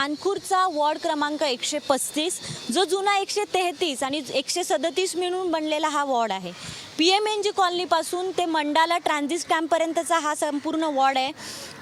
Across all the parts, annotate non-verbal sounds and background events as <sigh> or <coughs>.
मानखूरचा ward क्रमांक एकशे पस्तीस जो जुना एकशे तेहतीस आणि एकशे सदतीस मिळून बनलेला हा वॉर्ड आहे. पी एम एन जी कॉलनीपासून ते मंडाला ट्रान्झिट कॅम्पपर्यंतचा हा संपूर्ण वॉर्ड आहे.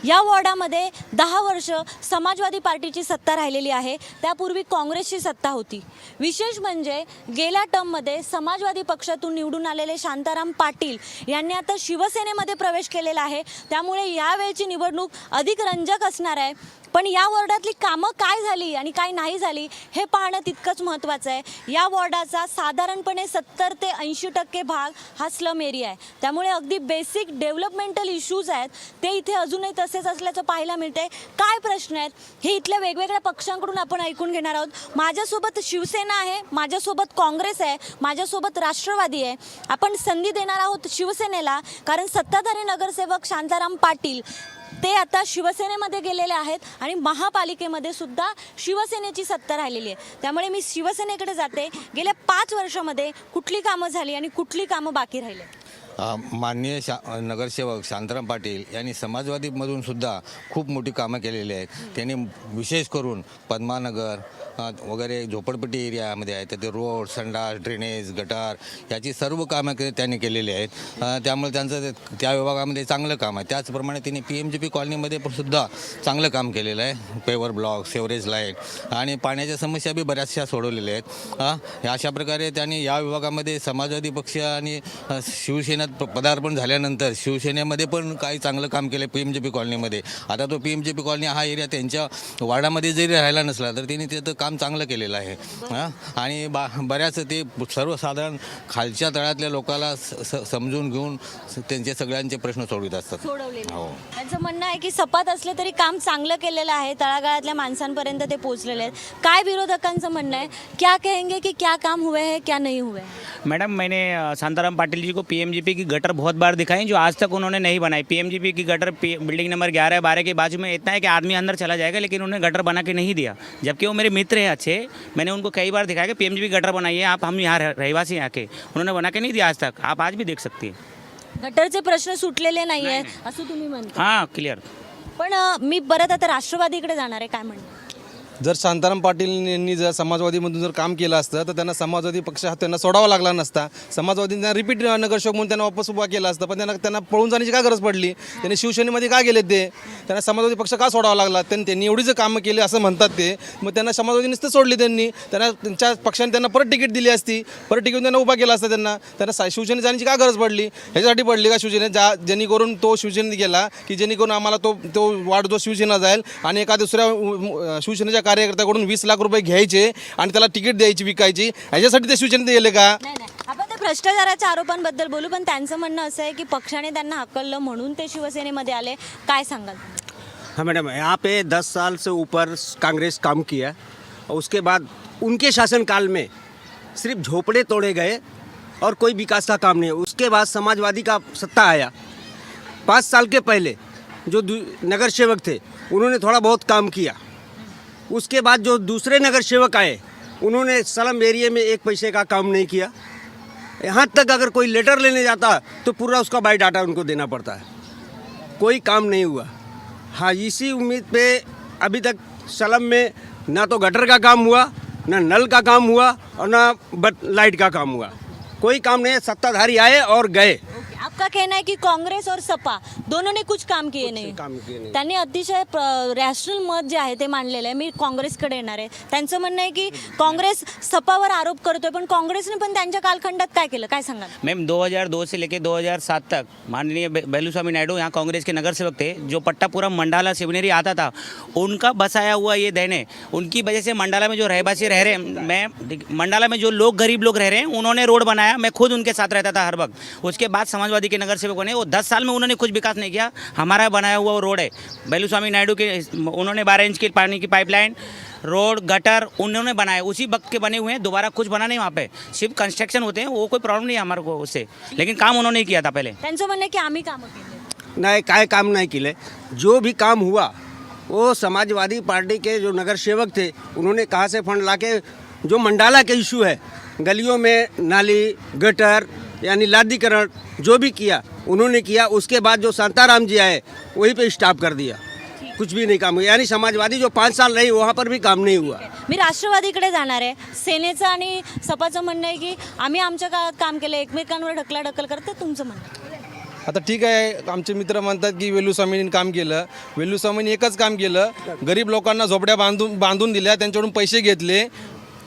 या वॉर्डामध्ये दहा वर्ष समाजवादी पार्टीची सत्ता राहिलेली आहे. त्यापूर्वी काँग्रेसची सत्ता होती. विशेष म्हणजे गेल्या टर्ममध्ये समाजवादी पक्षातून निवडून आलेले शांताराम पाटील यांनी आता शिवसेनेमध्ये प्रवेश केलेला आहे. त्यामुळे यावेळची निवडणूक अधिक रंजक असणार आहे. पण या वॉर्डातली कामं काय झाली आणि काय नाही झाली हे पाहणं तितकंच महत्त्वाचं आहे. या वॉर्डाचा साधारणपणे सत्तर ते ऐंशी टक्के भाग हा स्लम एरिया आहे. त्यामुळे अगदी बेसिक डेव्हलपमेंटल इश्यूज आहेत. ते इथे अजूनही तसेच असल्याचं पाहायला मिळते काय प्रश्न आहेत? हे इथल्या वेगवेगळ्या पक्षांकडून आपण ऐकून घेणार आहोत. माझ्यासोबत शिवसेना आहे. माझ्यासोबत काँग्रेस आहे. माझ्यासोबत राष्ट्रवादी आहे. आपण संधी देणार आहोत शिवसेनेला कारण सत्ताधारी नगरसेवक शांताराम पाटील ते आता शिवसेनेमध्ये गेलेले आहेत आणि महापालिकेमध्ये सुद्धा शिवसेनेची सत्ता राहिलेली आहे. त्यामुळे मी शिवसेनेकडे जाते. गेल्या पाच वर्षामध्ये कुठली कामं झाली आणि कुठली कामं बाकी राहिले? माननीय शा नगरसेवक शांताराम पाटील यांनी समाजवादीमधून सुद्धा खूप मोठी कामं केलेली आहेत. त्यांनी विशेष करून पद्मानगर वगैरे झोपडपट्टी एरियामध्ये आहे तर ते रोड संडास ड्रेनेज गटार याची सर्व कामं के त्यांनी केलेली आहेत. त्यामुळे त्यांचं ते- त्या विभागामध्ये चांगलं काम आहे. त्याचप्रमाणे त्यांनी पी एम जी पी कॉलनीमध्ये पण सुद्धा चांगलं काम केलेलं आहे. पेवर ब्लॉक सेवरेज लाइट आणि पाण्याच्या समस्या बी बऱ्याचशा सोडवलेल्या आहेत. अशा प्रकारे त्यांनी या विभागामध्ये समाजवादी पक्ष आणि शिवसेना शिवसेनेत प- पदार्पण झाल्यानंतर शिवसेनेमध्ये पण काही चांगलं काम केलं पी एम जे पी कॉलनीमध्ये. आता तो P M J P colony हा एरिया त्यांच्या वार्डामध्ये जरी राहिला नसला तर त्यांनी तिथं काम चांगलं केलेलं आहे. हां? आणि बा बऱ्याच ते सर्वसाधारण खालच्या तळातल्या लोकाला समजून घेऊन त्यांचे सगळ्यांचे प्रश्न सोडवित असतात. हो. त्यांचं म्हणणं आहे की सपात असले तरी काम चांगलं केलेलं आहे. तळागाळातल्या माणसांपर्यंत ते पोहोचलेले आहेत. काय विरोधकांचं म्हणणं आहे? क्या कहेंगे की क्या काम हुए हैं क्या नहीं हुए हैं? मैडम मैंने शांताराम पाटिल जी को पीएमजीपी की गटर बहुत बार दिखाई जो आज तक उन्होंने नहीं बनाई। पीएमजीपी की गटर बिल्डिंग नंबर ग्यारह बारह के बाजू में इतना है कि आदमी अंदर चला जाएगा लेकिन उन्होंने गटर बना के नहीं दिया। जबकि वो मेरे मित्र हैं अच्छे मैंने उनको कई बार दिखाया कि पीएमजीपी गटर बनाइए आप हम यहाँ रह- रहवासी हैं आके। उन्होंने बना के नहीं दिया आज तक आप आज भी देख सकती हैं। गटरचे प्रश्न सुटलेले नाही आहेत असं तुम्ही म्हणता? हाँ क्लियर पण मी परत आता राष्ट्रवादीकडे जाणार आहे काय म्हणणं जर शांताराम पाटील यांनी जर समाजवादीमधून जर काम केलं असतं तर त्यांना समाजवादी पक्ष हा त्यांना सोडावा लागला नसता. समाजवादी त्यांना रिपीट नगरसेवक म्हणून त्यांना वापस उभा केला असतं पण त्यांना त्यांना पळून जाण्याची काय गरज पडली? त्यांनी शिवसेनेमध्ये का गेले ते? त्यांना समाजवादी पक्ष का सोडावा लागला? त्यांनी त्यांनी एवढी जर कामं केली असं म्हणतात ते मग त्यांना समाजवादी नुसतं सोडली त्यांनी. त्यांना त्यांच्या पक्षाने त्यांना परत तिकीट दिली असती. परत तिकीट त्यांना उभा केला असता त्यांना. त्यांना सा- शिवसेनेत जाण्याची का गरज पडली? ह्याच्यासाठी पडली का शिवसेनेत? ज्या जेणेकरून तो शिवसेनेत गेला की जेणेकरून आम्हाला तो तो वाढ जो शिवसेना जाईल आणि एका दुसऱ्या शिवसेनेच्या कार्यकर्त्याकडून वीस लाख रुपये घ्यायचे आणि त्याला तिकीट द्यायची विकायची. ह्याच्यासाठी ते शिवसेनेत गेले का? नाही नाही. आपण ते भ्रष्टाचाराच्या आरोपांबद्दल बोलू पण त्यांचं म्हणणं असं आहे की पक्षाने त्यांना हकललं म्हणून ते शिवसेनेमध्ये आले. काय सांगाल? हाँ मैडम यहाँ पे दस साल से ऊपर कांग्रेस काम किया. और उसके बाद उनके शासनकाल में सिर्फ झोपड़े तोड़े गए और कोई विकास का काम नहीं। उसके बाद समाजवादी का सत्ता आया। पाँच साल के पहले जो दू- नगर सेवक थे उन्होंने थोड़ा बहुत काम किया। उसके बाद जो दूसरे नगर सेवक आए, उन्होंने सलम एरिया में एक पैसे का काम नहीं किया। यहाँ तक अगर कोई लेटर लेने जाता तो पूरा उसका बायोडाटा उनको देना पड़ता है। कोई काम नहीं हुआ। हाँ इसी उम्मीद पे अभी तक सलम में ना तो गटर का काम हुआ, ना नल का काम हुआ और ना बट लाइट का काम हुआ। कोई काम नहीं है, सत्ताधारी आए और गए। आपका कहना है की काँग्रेस और सपा दोनों ने कुछ काम किए नाही। काम किए नहीं। त्यांनी अतिशय रॅशनल मत जे आहे ते मांडलेलं आहे. मी काँग्रेसकडे येणार आहे. त्यांचं म्हणणं आहे की काँग्रेस सपावर आरोप करतोय पण काँग्रेसने पण त्यांच्या कालखंडात काय केलं? काय सांगाल? मैम 2002 से लेकर 2007 तक माननीय बे- बेलूस्वामी नायडू यहाँ कांग्रेस के नगर सेवक थे जो पट्टापुरम मंडाला शिवनेरी आता था उनका बसाया हुआ ये देन उनकी वजह से मंडाला में जो रहवासी रह रहे हैं मैं मंडाला में जो लोग गरीब लोग रह रहे हैं उन्होंने रोड बनाया मैं खुद उनके साथ रहता था हर वक्त। उसके बाद समाजवादी के नगर सेवक बने वो दस साल में उन्होंने कुछ विकास नहीं किया। हमारा बनाया हुआ वो रोड है बेलूस्वामी नायडू के उन्होंने बारह इंच की पानी की पाइपलाइन रोड गटर उन्होंने बनाए उसी वक्त के बने हुए हैं दोबारा कुछ बना नहीं वहाँ पे। सिर्फ़ कंस्ट्रक्शन होते हैं वो कोई प्रॉब्लम नहीं है हमारे को उससे। लेकिन काम उन्होंने ही किया था पहले। त्यांचं की आम्ही कामं नहीं काय काम नहीं किले। जो भी काम हुआ वो समाजवादी पार्टी के जो नगर सेवक थे उन्होंने कहाँ से फंड लाके जो मंडाला के इशू है गलियों में नाली गटर यानी लादीकरण जो भी किया उन्होंने किया उसके बाद जो शांताराम जी आए वहीं पे स्टॉप कर दिया। कुछ भी नहीं काम हुआ। यानी समाजवादी जो पाँच साल रही वहाँ पर भी काम नहीं हुआ। मी राष्ट्रवादीकडे जाणार आहे. सेनेचं आणि सपाचं म्हणणं आहे की आम्ही आमच्या काळात काम केलं एकमेकांवर ढकलाढकल करते तुमचं म्हणणं आता ठीक आहे. आमचे मित्र म्हणतात की वेलू स्वामींनी काम केलं. वेलू स्वामींनी एकच काम केलं. गरीब लोकांना झोपड्या बांधून बांधून दिल्या. त्यांच्याकडून पैसे घेतले.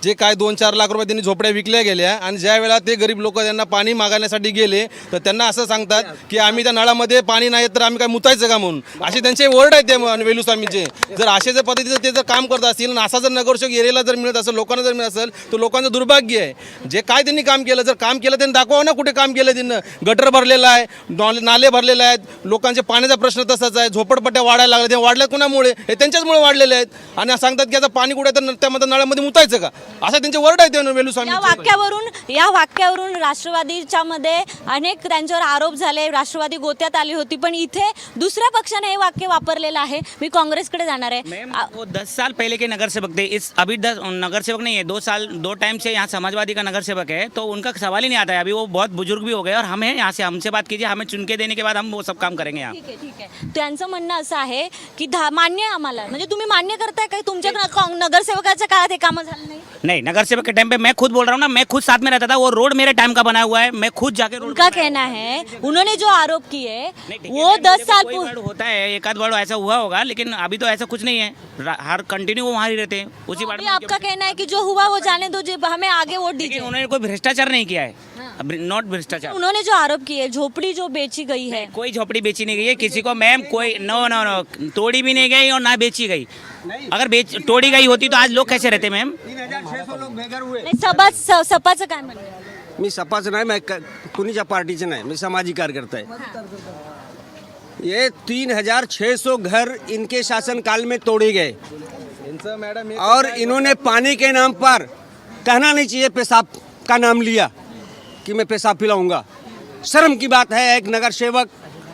जे काय दोन चार लाख रुपये त्यांनी झोपड्या विकल्या गेल्या आणि ज्या वेळेला ते गरीब लोक त्यांना पाणी मागण्यासाठी गेले तर त्यांना असं सांगतात की आम्ही त्या नळामध्ये पाणी नाही तर आम्ही काय मुतायचं का म्हणून? असे त्यांचे वर्ड आहेत ते वेलू स्वामीचे. जर असे जर पद्धतीचं ते जर काम करत असतील आणि असा जर नगरसेवक एरियाला जर मिळत असेल लोकांना जर मिळत असेल तर लोकांचं दुर्भाग्य आहे. जे काय त्यांनी काम केलं जर काम केलं त्यांनी दाखवा ना कुठे काम केलं त्यांनी. गटर भरलेलं आहे नाले भरलेले आहेत लोकांचे पाण्याचा प्रश्न तसाच आहे झोपडपट्ट्या वाढायला लागल्या ते वाढल्या कुणामुळे? हे त्यांच्याचमुळे वाढलेले आहेत. आणि सांगतात की आता पाणी कुठे तर त्यामध्ये नळामध्ये मुतायचं का? असं त्यांचे वर्ड आहेत ते वेलू या स्वामी वाक्यावरून या वाक्यावरून राष्ट्रवादीच्या मध्ये अनेक त्यांच्यावर आरोप झाले राष्ट्रवादी गोत्यात आली होती पण इथे दुसऱ्या पक्षाने हे वाक्य वापरलेलं आहे. मी काँग्रेसकडे जाणार आहे. मैम आ- वो दस साल पहले के नगर सेवक थे इस अभी दस नगर सेवक नहीं है दो साल दो टाइम से यहाँ समाजवादी का नगर सेवक है तो उनका सवाल ही नहीं आता है। अभी वो बहुत बुजुर्ग भी हो गए और हम हैं यहाँ से हमसे बात कीजिए हमें चुन के देने के बाद हम वो सब काम करेंगे यहाँ। ठीक आहे ठीक आहे त्यांचं म्हणणं असं आहे की धा मान्य आहे आम्हाला. म्हणजे तुम्ही मान्य करताय काय तुमच्या नगरसेवकाच्या काळात हे कामं झालं नाही? नहीं नगर सेवक के टाइम पे मैं खुद बोल रहा हूँ ना मैं खुद साथ में रहता था वो रोड मेरे टाइम का बना हुआ है मैं खुद जाके रोड उनका कहना है उन्होंने जो आरोप किए है, वो दस साल होता है एक आध वर्ड ऐसा हुआ होगा लेकिन अभी तो ऐसा कुछ नहीं है। हर कंटिन्यू वो वहाँ ही रहते हैं उसी बार आपका कहना है की जो हुआ वो जाने दो हमें आगे वोट दीजिए। उन्होंने कोई भ्रष्टाचार नहीं किया है नॉट भ्रष्टाचार। उन्होंने जो आरोप किए झोपड़ी जो बेची गई है। कोई झोपड़ी बेची नहीं गई है किसी को मैम कोई नो नो नो तोड़ी भी नहीं गई और ना बेची गई। अगर बेच तोड़ी गई होती तो आज लोग कैसे रहते मैम? तीन हजार छः सौ लोग बेघर हुए। नाही सभा स- सपाचं काय म्हणणं आहे? मी सपाचं नाही मैं क- कुणीच्या पार्टीचं नाही मी सामाजिक कार्यकर्ता आहे. ये तीन हजार छः सौ घर इनके शासनकाल में तोड़े गए। मॅडम और इन्होंने पानी के नाम पर कहना नहीं चाहिए पेशाब का नाम लिया कि मैं पेशाब पिलाऊंगा। शर्म की बात है एक नगर सेवक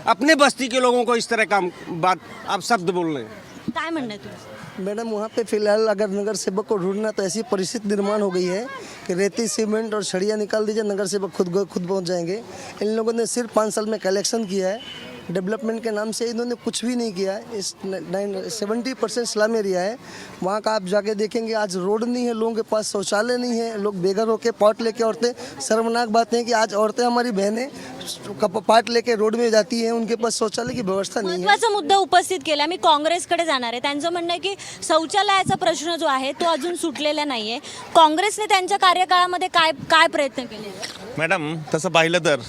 अपने बस्ती के लोगों को इस तरह का बात आप शब्द बोल रहे हैं। काय म्हणणं आहे तुमचं? मैडम, वहाँ पे फ़िलहाल अगर नगर सेवक को ढूंढना तो ऐसी परिस्थिति निर्माण हो गई है कि रेती, सीमेंट और छड़िया निकाल दीजिए, नगर सेवक खुद खुद पहुँच जाएँगे। इन लोगों ने सिर्फ़ पाँच साल में कलेक्शन किया है। डेवलपमेंट के नाम से इन्होंने कुछ भी नहीं किया है। इस सेवेंटी परसेंट स्लम एरिया है। वहाँ का आप जाके देखेंगे आज रोड नहीं है लोगों के पास शौचालय नहीं है लोग बेघर होके पॉट लेके औरतें शर्मनाक बात है कि आज औरतें हमारी बहनें कप- पाट लेके रोड में जाती हैं उनके पास शौचालय की व्यवस्था नहीं है। महत्त्वाचा मुद्दा उपस्थित केला मी काँग्रेसकडे जाणार आहे. त्यांचं म्हणणं आहे की शौचालयाचा प्रश्न जो आहे तो अजून सुटलेला नाहीये. काँग्रेसने त्यांच्या कार्यकाळामध्ये काय काय प्रयत्न केले? मॅडम तसं पाहिलं तर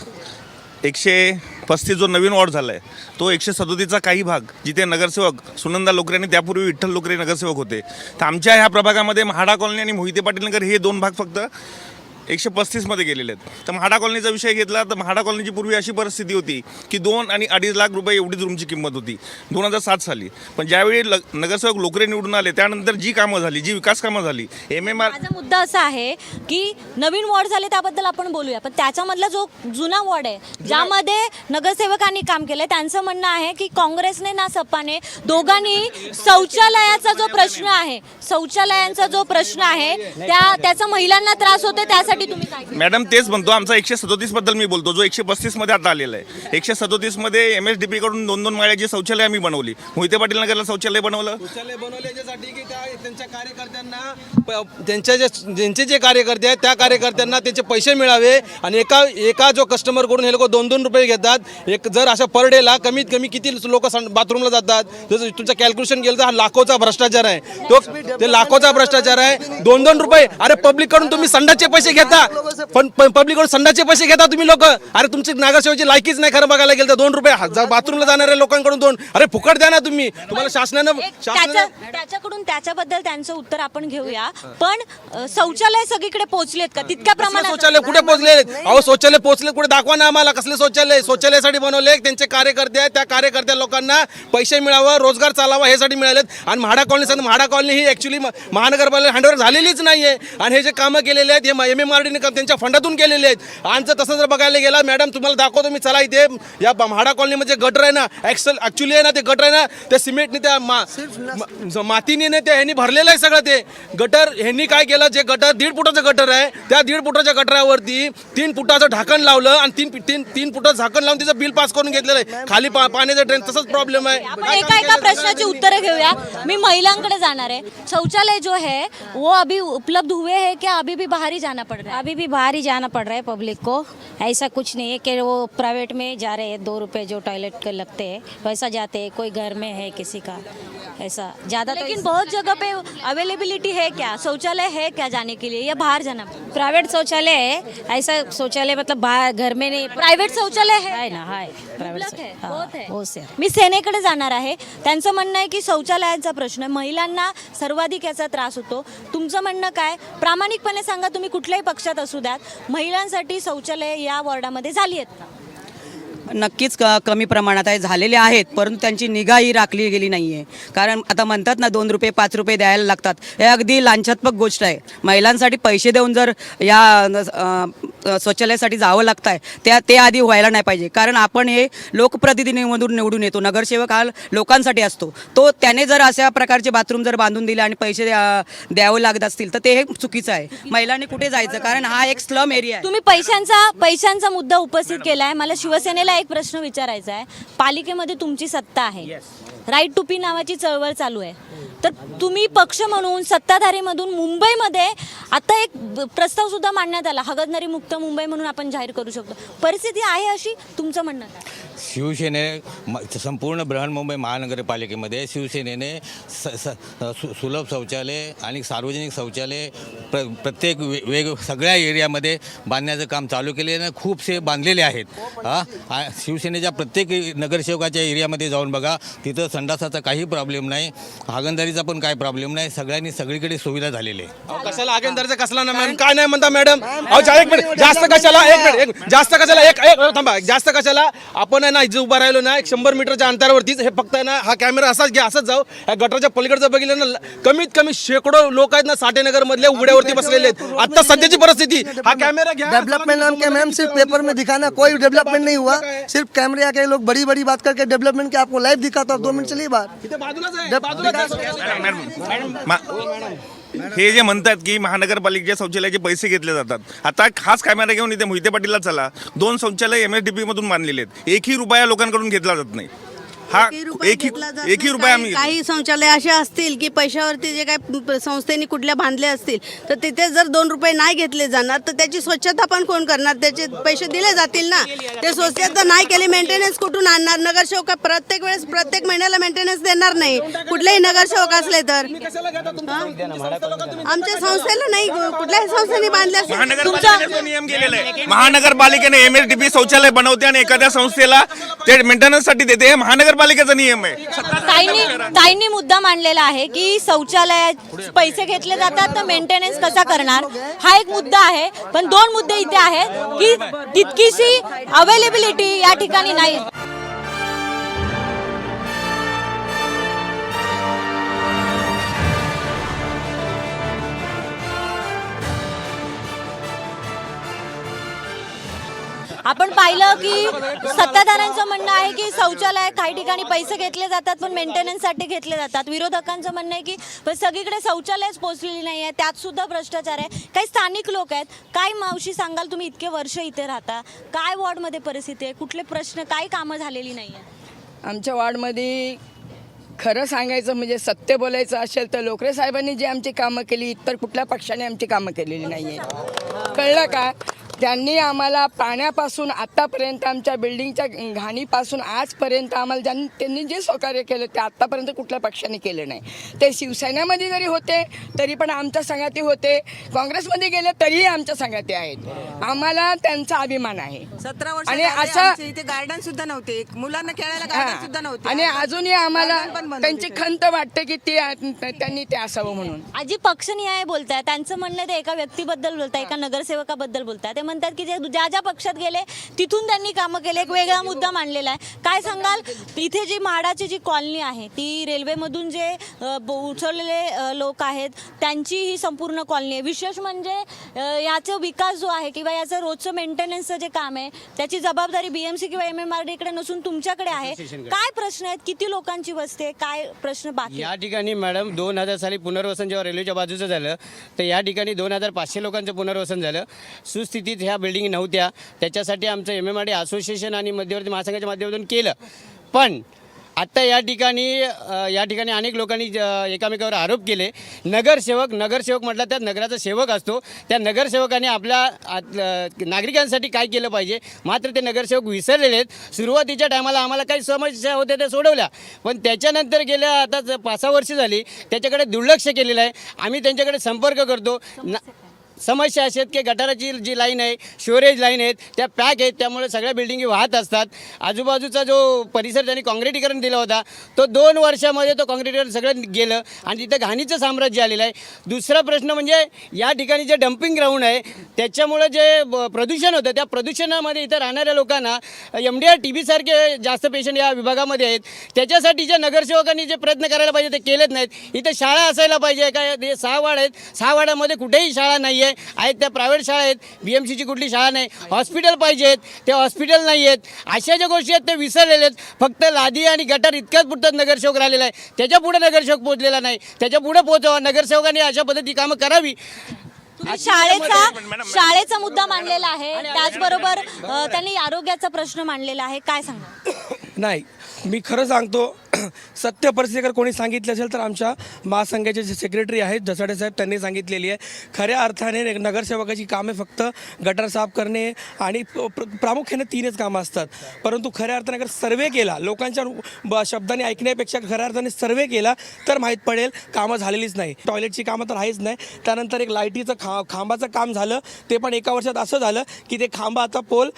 एकशे पस्तीस जो नवीन वॉर्ड झाला आहे तो एकशे सदोतीसचा काही भाग जिथे नगरसेवक सुनंदा लोकरे आणि त्यापूर्वी विठ्ठल लोकरे नगरसेवक होते. तर आमच्या ह्या प्रभागामध्ये महाडा कॉलनी आणि मोहिते पाटील नगर हे दोन भाग फक्त. एकशे पस्तीसमध्ये गेलेले आहेत. तर म्हाडा कॉलनीचा विषय घेतला तर म्हाडा कॉलनीची पूर्वी अशी परिस्थिती होती की दोन आणि अडीच लाख रुपये एवढीच रूमची किंमत होती. दोन हजार सात साली. पण ज्यावेळी ल नगरसेवक लोकरे निवडून आले त्यानंतर जी कामं झाली जी विकास कामं झाली एम एम आर माझा मुद्दा असा आहे की नवीन वॉर्ड झाले त्याबद्दल आपण बोलूया. पण त्याच्यामधला जो जुना वॉर्ड आहे ज्यामध्ये नगरसेवकांनी काम केलंय त्यांचं म्हणणं आहे की काँग्रेसने ना सपाने दोघांनी शौचालयाचा जो प्रश्न आहे शौचालयांचा जो प्रश्न आहे त्या त्याचा महिलांना त्रास होतो त्यासाठी तुम्ही काय केलं? मॅडम तेच म्हणतो. आमचा एकशे सदोतीसबद्दल मी बोलतो. जो एकशे पस्तीसमध्ये आता आलेला आहे. एकशे सदोतीसमध्ये एम एस डी पी कडून दोन दोन माळ्याची शौचालय आम्ही बनवली. मोहिते पाटील नगरला शौचालय बनवलं. शौचालय बनवले याच्यासाठी की त्या त्यांच्या कार्यकर्त्यांना प- त्यांच्या जे ज्यांचे जे कार्यकर्ते आहेत त्या कार्यकर्त्यांना त्यांचे पैसे मिळावे आणि एका एका जो कस्टमरकडून हे लोक दोन दोन रुपये घेतात. एक जर अशा पर डेला कमीत कमी किती लोक बाथरूमला जातात? जसं तुमचं कॅल्क्युलेशन केलं तर हा लाखोचा भ्रष्टाचार आहे. तो ते लाखोचा भ्रष्टाचार आहे. दोन दोन रुपये अरे पब्लिककडून तुम्ही संडाचे पैसे घेता. पण पब्लिककडून संडाचे पैसे घेता तुम्ही लोक. अरे तुमची नागरसेवाची लायकीच नाही खरं बघायला गेलं तर दोन रुपये हजार बाथरूमला जाणाऱ्या लोकांकडून दोन. अरे फुकट द्या ना तुम्ही. तुम्हाला शासनानं त्याच्याकडून त्याच्याबद्दल त्यांचं उत्तर आपण घेऊया. पण शौचालय सगळीकडे पोहोचलेत का? तितक्या प्रमाणात शौचालय? कुठे पोहोचले अहो शौचालय पोहोचले कुठे? दाखवा ना आम्हाला कसले शौचालय शौचालयासाठी बनवले त्यांचे कार्यकर्ते आहेत. त्या कार्यकर्त्या लोकांना पैसे मिळावं रोजगार चालावा ह्यासाठी मिळालेत. आणि म्हाडा कॉलनी म्हाडा कॉलनी ही ऍक्च्युली महानगरपालिका हँडओव्हर झालेलीच नाहीये. आणि हे जे कामं केलेले आहेत हे एम एम पार्टीने काम त्यांच्या फंडातून केलेले आहेत. आमचं तसं जर बघायला गेला मॅडम तुम्हाला दाखवतो मी चला इथे या म्हाडा कॉलनीमध्ये गटर आहे ना ॲक्सल ऍक्च्युली आहे ना ते गटर आहे ना ते सिमेंटने त्या मा- म- मातीने ते ह्यांनी भरलेलं आहे सगळं ते. गटर ह्यांनी काय केलं जे गटर दीड फुटाचं गटर आहे त्या दीड फुटाच्या गटरावरती तीन फुटाचं ढाकण लावलं आणि तीन तीन तीन फुटाचं झाकण लावून तिचं बिल पास करून घेतलेलं आहे. खाली पा- पाण्याचं ड्रेन तसंच प्रॉब्लेम आहे. आपण एका एका प्रश्नाची उत्तरं घेऊया. मी महिलांकडे जाणार आहे. शौचालय जो है वो अभी उपलब्ध हुए है क्या? अभी भी बाहर ही जाना पड़ रहा है। अभी भी बाहर ही जाना पड़ रहा है पब्लिक को। ऐसा कुछ नहीं है कि वो प्राइवेट में जा रहे हैं दो रुपए जो टॉयलेट के लगते हैं वैसा जाते हैं कोई घर में है किसी का ऐसा। ज़्यादा तो लेकिन बहुत जगह पे अवेलेबिलिटी है क्या? शौचालय है क्या जाने के लिए या बाहर जाना? प्राइवेट शौचालय है ऐसा शौचालय मतलब बाहर घर में नहीं। प्राइवेट शौचालय है? है ना है है, हाँ, है. से मी सेनेकडे जाणार आहे. त्यांचं म्हणणं आहे की शौचालयाचा प्रश्न महिलांना सर्वाधिक याचा त्रास होतो. तुमचं म्हणणं काय? प्रामाणिकपणे सांगा तुम्ही कुठल्याही पक्षात असू द्यात महिलांसाठी शौचालय या वॉर्डामध्ये झाली आहेत का? नक्कीच क कमी प्रमाणात आहे झालेले आहेत परंतु त्यांची निगाही राखली गेली नाही आहे कारण आता म्हणतात ना दोन रुपये पाच रुपये द्यायला लागतात. हे अगदी लांछात्मक गोष्ट आहे. महिलांसाठी पैसे देऊन जर या शौचालयासाठी जावं लागत आहे त्या ते आधी व्हायला नाही पाहिजे. कारण आपण हे लोकप्रतिनिधीमधून निवडून येतो. नगरसेवक हा लोकांसाठी असतो. तो त्याने जर अशा प्रकारचे बाथरूम जर बांधून दिले आणि पैसे द्या लागत असतील तर ते हे चुकीचं आहे. महिलांनी कुठे जायचं? कारण हा एक स्लम एरिया आहे. तुम्ही पैशांचा पैशांचा मुद्दा उपस्थित केला आहे मला शिवसेनेला एक प्रश्न विचारायचा आहे. पालिकेमध्ये तुमची सत्ता आहे. राईट टू पी नावाची चळवळ चालू आहे. तर तुम्ही पक्ष म्हणून सत्ताधारीमधून मुंबईमध्ये आता एक प्रस्ताव सुद्धा मांडण्यात आला. हगदनरी मुक्त मुंबई म्हणून आपण जाहीर करू शकतो. परिस्थिती आहे अशी? तुमचं म्हणणं काय? शिवसेने म- संपूर्ण बृहन्मुंबई महानगरपालिकेमध्ये शिवसेनेने स स सु सुलभ शौचालय आणि सार्वजनिक शौचालय प्र प्रत्येक वे वेग सगळ्या एरियामध्ये बांधण्याचं काम चालू केले आणि खूपसे बांधलेले आहेत. हा शिवसेनेच्या प्रत्येक नगरसेवकाच्या एरियामध्ये जाऊन बघा तिथं संडासाचा काही प्रॉब्लेम नाही हागणदारीचा पण काही प्रॉब्लेम नाही सगळ्यांनी सगळीकडे सुविधा झालेली आहे. कशाला आगेंदारचा कसला ना मॅम काय नाही म्हणता मॅडम? अहो जा- एक मिनिट जास्त कशाला एक मिनिट एक जास्त कशाला एक एक थांबा जास्त कशाला आपण आहे ना इथे उभा राहिलो ना एक शंभर मीटरच्या अंतरावरतीच. हे फक्त ना हा कॅमेरा असाच घ्या असंच जाऊ या गटरच्या पलीकडचं बघितलं ना कमीत कमी शेकडो लोक आहेत ना साठेनगर मधल्या उघड्यावरती बसलेले आहेत. आता सध्याची परिस्थिती हा कॅमेरा घ्या. डेवलपमेंट नाम के मैम सिर्फ पेपर में दिखाना कोई डेवलपमेंट नहीं हुआ। सिर्फ कैमरे आके लोग बड़ी बड़ी बात करके डेवलपमेंट के आपको लाइव दिखाता और दो मिनट चलिए बाहर इथे हे जे म्हणतात की महानगरपालिकेच्या शौचालयाचे पैसे घेतले जातात आता खास कॅमेरा घेऊन इथे मोहिते पाटीलला चला. दोन शौचालय एम एस डी पीमधून बांधलेले आहेत. एकही रुपया लोकांकडून घेतला जात नाही. हा एकही एकही रुपया आम्ही घेतला. काही शौचालय असे असतील की पैशावरती जे काही संस्थेने कुठल्या बांधले असतील तर तिथे जर दोन रुपये नाही घेतले जाणार तर त्याची स्वच्छता पण कोण करणार? त्याचे पैसे दिले जातील ना? ते स्वच्छता नाही केली मेंटेनन्स कुठून आणणार? नगरसेवक प्रत्येक वेळेस प्रत्येक महिन्याला मेंटेनन्स देणार नाही. कुठलेही नगरसेवक असले तर? आमच्या संस्थेला नाही कुठल्याही संस्थेने बांधले असेल महानगरपालिकेचा नियम केलेला आहे. महानगरपालिकेने एम एस डी पी शौचालय बनवते आणि एखाद्या संस्थेला ते मेंटेनन्ससाठी देते. हे महानगरपालिकेचा नियम आहे. ताईंनी ताईंनी मुद्दा मांडलेला आहे की शौचालयात पैसे घेतले जातात तर मेंटेनन्स कसा करणार? हा एक मुद्दा आहे पण दोन मुद्दे इथे आहेत की तितकीशी अवेलेबिलिटी या ठिकाणी नाही. आपण पाहिलं की सत्ताधाऱ्यांचं म्हणणं आहे की शौचालय काही ठिकाणी पैसे घेतले जातात पण मेंटेनन्ससाठी घेतले जातात. विरोधकांचं म्हणणं आहे की पण सगळीकडे शौचालयच पोहोचलेली नाही आहे त्यात सुद्धा भ्रष्टाचार आहे. काही स्थानिक लोक आहेत. काय मावशी सांगाल तुम्ही इतके वर्ष इथे राहता? काय वॉर्डमध्ये परिस्थिती आहे? कुठले प्रश्न काय कामं झालेली नाही आहे? आमच्या वॉर्डमध्ये खरं सांगायचं म्हणजे सत्य बोलायचं असेल तर लोकरे साहेबांनी जी आमची कामं केली इतर कुठल्या पक्षाने आमची कामं केलेली नाही आहे. कळलं का? त्यांनी आम्हाला पाण्यापासून आत्तापर्यंत आमच्या बिल्डिंगच्या घाणीपासून आजपर्यंत आम्हाला ज्यांनी त्यांनी जे सहकार्य केलं ते आत्तापर्यंत कुठल्या पक्षाने केलं नाही. ते शिवसेनेमध्ये जरी होते तरी पण आमच्या संघाती होते. काँग्रेसमध्ये गेले तरीही आमच्या संघाती आहेत. आम्हाला त्यांचा अभिमान आहे. सतरा वर्ष आणि असं- इथे गार्डन सुद्धा नव्हते. मुलांना खेळायला गार्डन सुद्धा. नव्हते. आणि अजूनही आम्हाला त्यांची. खंत वाटते की ते त्यांनी ते असावं म्हणून. आजी पक्षनिहाय बोलताय. त्यांचं म्हणणं ते एका व्यक्तीबद्दल बोलताय एका नगरसेवकाबद्दल बोलताय. ते म्हणतात की जे ज्या ज्या पक्षात गेले तिथून त्यांनी कामं केले. एक वेगळा मुद्दा मांडलेला आहे. काय सांगाल? इथे जी म्हाडाची जी कॉलनी आहे ती रेल्वेमधून जे ब- उचललेले लोक आहेत त्यांची ही संपूर्ण कॉलनी आहे. विशेष म्हणजे याचा विकास जो आहे किंवा याचं रोजचं मेंटेनन्सचं जे काम आहे त्याची जबाबदारी बीएमसी किंवा एम एम आर डीकडे नसून तुमच्याकडे आहे. काय प्रश्न आहेत? किती लोकांची वस्ती आहे? काय प्रश्न बाकी या ठिकाणी मॅडम दोन हजार साली पुनर्वसन जेव्हा रेल्वेच्या बाजूचं झालं तर या ठिकाणी दोन हजार पाचशे लोकांचं पुनर्वसन झालं. सुस्थितीत ह्या बिल्डिंग नव्हत्या. त्याच्यासाठी आमचं M M R D association आणि मध्यवर्ती महासंघाच्या माध्यमातून केलं. पण आत्ता या ठिकाणी या ठिकाणी अनेक लोकांनी एकामेकावर आरोप केले. नगरसेवक नगरसेवक म्हटलं तर नगराचा सेवक असतो. त्या नगरसेवकाने आपल्या नागरिकांसाठी काय केलं पाहिजे? मात्र ते नगरसेवक विसरलेले आहेत. सुरुवातीच्या टायमाला आम्हाला काही समस्या होत्या त्या सोडवल्या. पण त्याच्यानंतर गेल्या आता पाच सहा वर्ष झाली त्याच्याकडे दुर्लक्ष केलेलं आहे. आम्ही त्यांच्याकडे संपर्क करतो. ना समस्या अशा आहेत की गटाराची जी लाईन आहे शिवरेज लाईन आहेत त्या पॅक आहेत त्यामुळे सगळ्या बिल्डिंगी वाहत असतात. आजूबाजूचा जो परिसर त्यांनी काँक्रिटीकरण दिला होता तो दोन वर्षामध्ये तो काँक्रिटीकरण सगळं गेलं आणि तिथं घाणीचं साम्राज्य आलेलं आहे. दुसरा प्रश्न म्हणजे या ठिकाणी जे डम्पिंग ग्राउंड आहे त्याच्यामुळं जे ब- प्रदूषण होतं त्या प्रदूषणामध्ये इथं राहणाऱ्या लोकांना एम डी आर टी बीसारखे जास्त पेशंट या विभागामध्ये आहेत. त्याच्यासाठी जे नगरसेवकांनी जे प्रयत्न करायला पाहिजे ते केलेच नाहीत. इथं शाळा असायला पाहिजे काय ते सहा वाड आहेत. सहा वाड्यामध्ये कुठेही शाळा नाही आहे आहेत त्या प्रायव्हेट शाळा आहेत बी एम सीची कुठली शाळा नाही हॉस्पिटल पाहिजेत ते हॉस्पिटल नाही आहेत अशा ज्या गोष्टी आहेत ते विसरलेले आहेत फक्त लादी आणि गटार इतक्याच पुरतात नगरसेवक राहिलेला आहे. त्याच्या पुढे नगरसेवक पोहोचलेला नाही. त्याच्या पुढे पोहोचावा. नगरसेवकांनी अशा पद्धती कामं करावी. शाळेचा शाळेचा मुद्दा मांडलेला आहे. त्याचबरोबर त्यांनी आरोग्याचा प्रश्न मांडलेला आहे. काय सांगा <coughs> नाही. मी खरं सांगतो <clears throat> सत्य परिस्थिती जर कोणी सांगितली असेल तर आमच्या महासंघाचे जे सेक्रेटरी आहेत जसाडे साहेब त्यांनी सांगितलेली आहे. खऱ्या अर्थाने नगरसेवकाची कामे फक्त गटार साफ करणे आणि प्र- प्रामुख्याने तीनच कामं असतात. परंतु खऱ्या अर्थाने अगर सर्वे केला लोकांच्या ब- शब्दाने ऐकण्यापेक्षा खऱ्या अर्थाने सर्वे केला तर माहीत पडेल कामं झालेलीच नाही. टॉयलेटची कामं तर आहेच नाही. त्यानंतर एक लाईटीचं खा खांबाचं काम झालं. ते पण एका वर्षात असं झालं की ते खांब आता पोल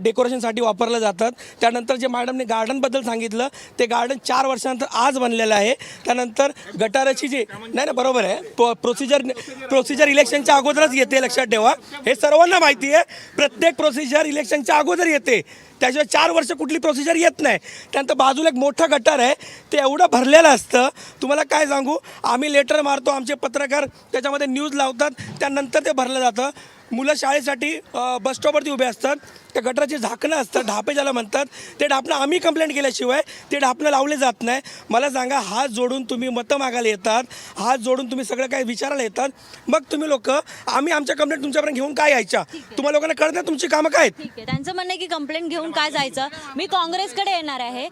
डेकोरेशनसाठी वापरलं जातात. त्यानंतर जे मॅडमने गार्डनबद्दल सांगितलं सांगितलं. ते गार्डन चार वर्षानंतर आज बनलेलं आहे. त्यानंतर गटाराची जी नाही ना बरोबर आहे. प्रोसिजर प्रोसिजर इलेक्शनच्या अगोदरच येते लक्षात ठेवा. हे सर्वांना माहिती आहे. प्रत्येक प्रोसिजर इलेक्शनच्या अगोदर येते. त्याशिवाय चार वर्ष कुठली प्रोसिजर येत नाही. त्यानंतर बाजूला एक मोठं गटार आहे. ते एवढं भरलेलं असतं. तुम्हाला काय सांगू? आम्ही लेटर मारतो आमचे पत्रकार त्याच्यामध्ये न्यूज लावतात. त्यानंतर ते भरलं जातं. मुलं शाळेसाठी बस स्टॉपवरती उभे असतात. त्या गटाराची झाकणं असतात ढापे ज्याला म्हणतात. ते ढापणं आम्ही कंप्लेंट केल्याशिवाय ते ढापणं लावले जात नाही. मला सांगा हात जोडून तुम्ही मतं मागायला येतात हात जोडून तुम्ही सगळं काय विचारायला येतात. मग तुम्ही लोक आम्ही आमच्या कंप्लेंट तुमच्यापर्यंत घेऊन काय यायच्या? तुम्हाला लोकांना कळत नाही तुमची कामं काय आहेत? ठीक आहे. त्यांचं म्हणणं आहे की कंप्लेंट घेऊन काय जायचं? मी काँग्रेसकडे येणार आहे.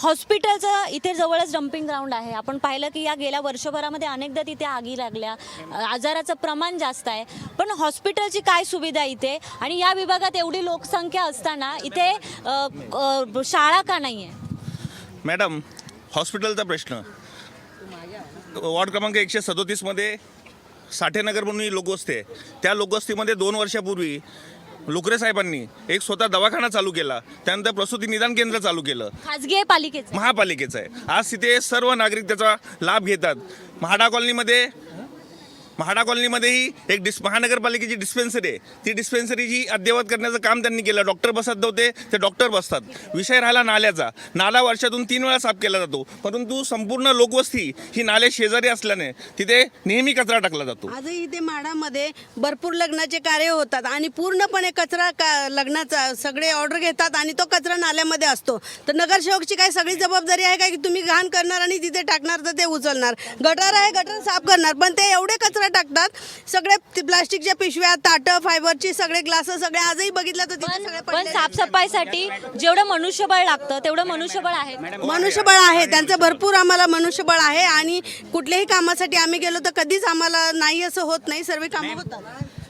हॉस्पिटलचं इथे जवळच डम्पिंग ग्राउंड आहे. आपण पाहिलं की या गेल्या वर्षभरामध्ये अनेकदा तिथे आगी लागल्या. आजाराचं प्रमाण जास्त आहे. पण हॉस्पिटलची काय सुविधा इथे? आणि या विभागात एवढी लोकसंख्या असताना इथे शाळा का नाही आहे मॅडम हॉस्पिटलचा प्रश्न. वॉर्ड क्रमांक एकशे सदोतीसमध्ये साठेनगर म्हणून ही लोकवस्ती आहे. त्या लोकवस्तीमध्ये दोन वर्षापूर्वी लोकरे साहेबांनी एक स्वतः दवाखाना चालू केला. त्यानंतर प्रसूती निदान केंद्र चालू केलं. खाजगी आहे पालिकेचं महापालिकेचं आहे. आज तिथे सर्व नागरिक त्याचा लाभ घेतात. म्हाडा कॉलनीमध्ये म्हाडा कॉलनीमध्येही एक डिस महानगरपालिकेची डिस्पेन्सरी आहे. ती डिस्पेन्सरीची अद्ययावत करण्याचं काम त्यांनी केलं. डॉक्टर बसत नव्हते ते डॉक्टर बसतात. विषय राहिला नाल्याचा. नाला वर्षातून तीन वेळा साफ केला जातो. परंतु संपूर्ण लोकवस्ती ही नाले शेजारी असल्याने तिथे नेहमी कचरा टाकला जातो. आजही इथे माडामध्ये भरपूर लग्नाचे कार्य होतात आणि पूर्णपणे कचरा का लग्नाचा सगळे ऑर्डर घेतात आणि तो कचरा नाल्यामध्ये असतो. तर नगरसेवकची काय सगळी जबाबदारी आहे का की तुम्ही घाण करणार आणि तिथे टाकणार तर ते उचलणार? गटार आहे गटार साफ करणार पण ते एवढे कचरा टाकतात. सगळे प्लास्टिकच्या पिशव्या ताटं फायबरची सगळे ग्लास सगळे आजही बघितलं तर तिथे सगळे पण पडलेले साफसफाईसाठी जेवढं मनुष्यबळ लागतं तेवढं मनुष्यबळ आहे. मनुष्यबळ आहे. त्यांचं भरपूर आम्हाला मनुष्यबळ आहे आणि कुठल्याही कामासाठी आम्ही गेलो तर कधीच आम्हाला नाही असं होत नाही. सर्व कामं होतात.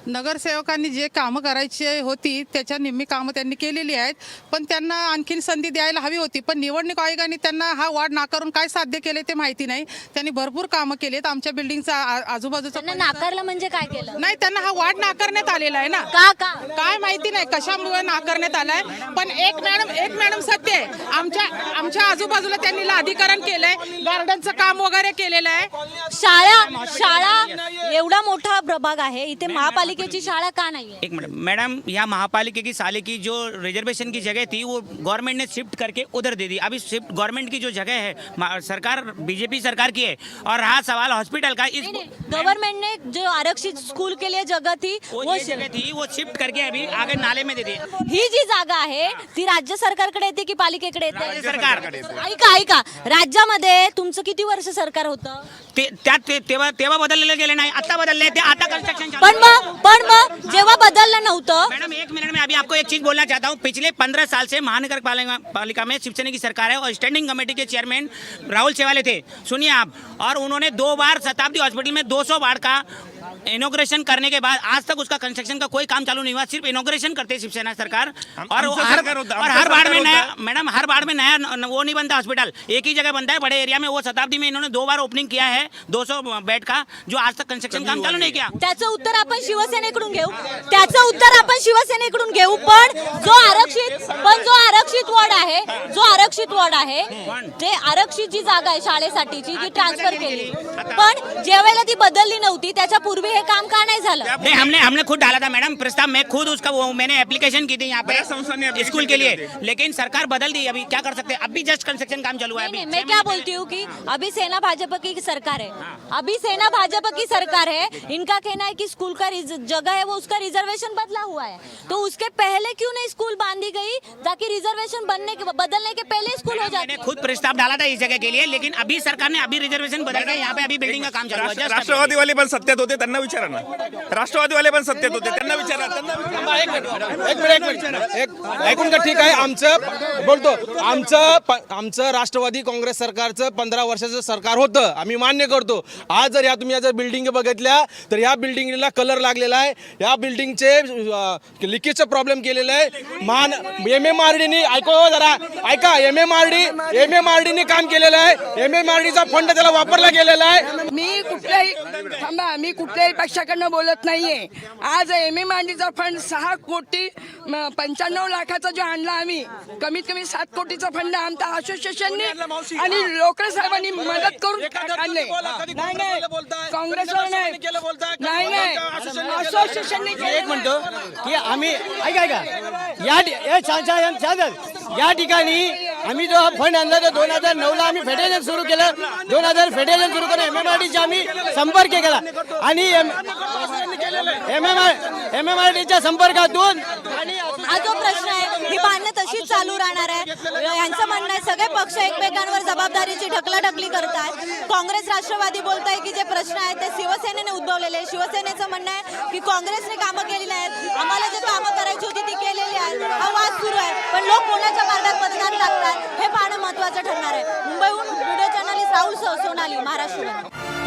नगरसेवकांनी जे कामं करायची होती त्याच्या निम्मी कामं त्यांनी केलेली आहेत. पण त्यांना आणखीन संधी द्यायला हवी होती. पण निवडणूक आयोगाने त्यांना हा वार्ड नाकारून काय साध्य केले ते माहिती नाही. त्यांनी भरपूर कामं केलेत. आमच्या बिल्डिंगचा आजूबाजूचा त्यांना नाकारलं म्हणजे काय केलं? नाही त्यांना हा वार्ड नाकारण्यात आलेला आहे ना. का का? काय माहिती नाही कशामुळे नाकारण्यात आलाय. पण एक मॅडम एक मॅडम सत्य आहे. आमच्या आमच्या आजूबाजूला त्यांनी लादीकरण केलंय. गार्डनचं काम वगैरे केलेलं आहे. शाळा शाळा एवढा मोठा प्रभाग आहे. इथे महापालिका महापालिकेची शाळा का नाही एक मिनट. मैडम यहाँ महापालिका की साले की जो रिजर्वेशन की जगह थी वो गवर्नमेंट ने शिफ्ट करके उधर दे दी. अभी शिफ्ट गवर्नमेंट की जो जगह है मा- सरकार बीजेपी सरकार की है और रहा सवाल हॉस्पिटल का इस गवर्नमेंट ने जो आरक्षित स्कूल के लिए जगह थी वो वो ये जगह थी वो शिफ्ट करके अभी आगे नाले में दे दी. ही जी जागा आहे ती राज्य सरकारकडे येते की पालिकेकडे येते? सरकार ऐका ऐका. राज्यामध्ये तुमचं किती वर्ष सरकार होतं? ते त्यात ते- तेव्हा तेव्हा बदललेलं गेले नाही आता बदलले ते आता कंस्ट्रक्शन पण मग पण मग जेव्हा बदललं नव्हतं, मैडम, एक मिनट, में अभी आपको एक चीज़ बोलना चाहता हूँ। पिछले पंद्रह साल से महानगर पालिका में शिवसेना की सरकार है और स्टैंडिंग कमेटी के चेयरमैन राहुल सेवाले थे। सुनिए आप, और उन्होंने दो बार शताब्दी हॉस्पिटल में 200 वार्ड का इनोग्रेशन करने के बाद आज तक उसका कंस्ट्रक्शन का कोई काम चालू नहीं हुआ सिर्फ इनोग्रेशन करते है शिवसेना सरकार। और हर और हर सरकार में नया. मैडम हर वार्ड में नया वो नहीं बनता हॉस्पिटल एक ही जगह बनता है बड़े एरिया में वो शताब्दी में इन्होंने दो बार ओपनिंग किया है 200 बेड का जो आज तक कंस्ट्रक्शन काम चालू नहीं किया। त्याचं उत्तर आपण शिवसेनेकडून घेऊ. त्याचं उत्तर आपण शिवसेनेकडून घेऊ पण जो आरक्षित पण जो आरक्षित वॉर्ड आहे जो आरक्षित वॉर्ड आहे ते आरक्षित जी जागा आहे शाळेसाठीची जी ट्रान्सफर केली. पण ज्यावेळेला ती बदलली नव्हती त्याच्या पूर्वी हे काम का नाही झालं. नहीं हमने हमने खुद डाला था मैडम। प्रस्ताव मैं खुद उसका वो मैंने एप्लीकेशन की थी यहाँ बड़े ने पे application स्कूल के लिए। लेकिन सरकार बदल दी अभी क्या कर सकते हैं? अभी जस्ट कंस्ट्रक्शन काम चालू है नहीं, अभी। नहीं, मैं क्या बोलती हूँ कि अभी सेना भाजपा की सरकार है। अभी सेना भाजपा की सरकार है। इनका कहना है कि स्कूल का रिज- जगह है वो उसका रिजर्वेशन बदला हुआ है। तो उसके पहले क्यों नहीं स्कूल बांधी गई? ताकि रिजर्वेशन बनने के बदलने के पहले स्कूल हो मैंने जाती। खुद प्रस्ताव डाला था इस जगह के लिए लेकिन अभी सरकार ने अभी रिजर्वेशन बदल के यहाँ पे अभी बिल्डिंग का काम चालू है। राष्ट्र- Just अभी। राष्ट्रवादीवाले पण सत्तेत होते त्यांना विचारा ना. राष्ट्रवादीवाले पण सत्तेत होते त्यांना विचारा त्यांना विचारा. एक मिनिट एक मिनिट एक ऐकून का ठीक आहे. आमचं बोलतो. आमचं प- आमचं राष्ट्रवादी काँग्रेस सरकारचं पंधरा वर्षाचं सरकार होतं. आम्ही मान्य करतो. आज जर या तुम्ही या जर बिल्डिंग बघितल्या तर या बिल्डिंगला कलर लागलेला आहे. या बिल्डिंगचे लिकेजचा प्रॉब्लेम केलेला आहे. मान एम एम आर डीनी ऐको हो जरा. ऐका M M R D M M R डीने काम केलेलं आहे. एम एम आर डीचा फंड त्याला वापरला गेलेला आहे. मी कुठल्याही थांबा मी कुठल्याही पक्षाकडनं बोलत नाहीये. आज एम एम चा फंड सहा कोटी पंच्याण्णव लाखाचा जो आणला आम्ही कमीत कमी सात कोटीचा फंड आमच्या असोसिएशनने आणि लोकरे साहेबांनी मदत करून आणले. नाही नाही. काँग्रेसवर नाही. नाही नाही. असोसिएशनने एक म्हणतो की आम्ही ऐका ऐका. या ठि- ए, छान छान छान छान छान. या ठिकाणी आम्ही जो हा फंड आणला तर दोन हजार नऊला आम्ही फेडरेशन सुरू केलं. दोन हजार फेडरेशन सुरू करून एम एम आर डीचा आम्ही संपर्क केला. आणि एम संपर्कातून. हा जो प्रश्न आहे ही भांडणं तशीच चालू राहणार आहे. यांचं म्हणणं आहे सगळे पक्ष एकमेकांवर जबाबदारीची ढकलाढकली करतात काँग्रेस राष्ट्रवादी बोलत आहे की जे प्रश्न आहेत ते शिवसेनेने उद्भवलेले आहे. शिवसेनेचं म्हणणं आहे की काँग्रेसने कामं केली नाहीत आम्हाला जे कामं करायची होती ती केलेली आहेत. हा वाद सुरू आहे. पण लोक कोणाच्या मार्गात मतदान टाकतात हे पाहणं महत्वाचं ठरणार आहे. मुंबईहून व्हिडिओ जर्नलिस्ट राहुल सोनाली महाराष्ट्र